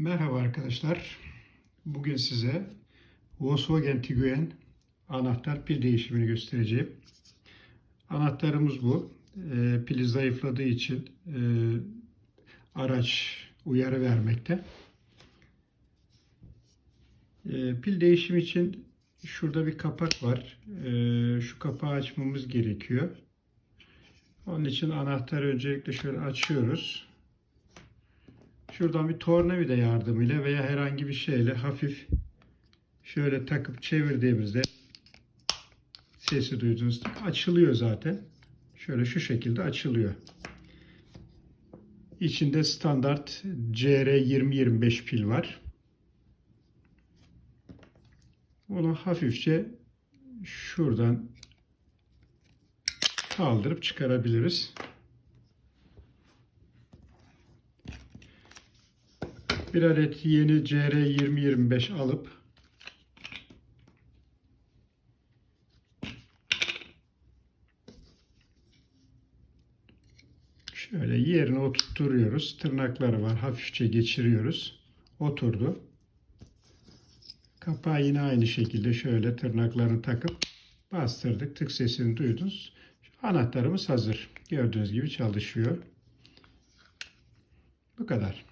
Merhaba arkadaşlar. Bugün size Volkswagen Tiguan anahtar pil değişimini göstereceğim. Anahtarımız bu. Ee, pili zayıfladığı için e, araç uyarı vermekte. Ee, pil değişimi için şurada bir kapak var. Ee, şu kapağı açmamız gerekiyor. Onun için anahtarı öncelikle şöyle açıyoruz. Şuradan bir tornavida yardımıyla veya herhangi bir şeyle hafif şöyle takıp çevirdiğimizde sesi duyduğunuz açılıyor zaten. Şöyle şu şekilde açılıyor. İçinde standart CR2025 pil var. Onu hafifçe şuradan kaldırıp çıkarabiliriz. Bir adet yeni CR2025 alıp şöyle yerine oturtuyoruz. Tırnakları var. Hafifçe geçiriyoruz. Oturdu. Kapağı yine aynı şekilde şöyle tırnaklarını takıp bastırdık. Tık sesini duydunuz. Anahtarımız hazır. Gördüğünüz gibi çalışıyor. Bu kadar.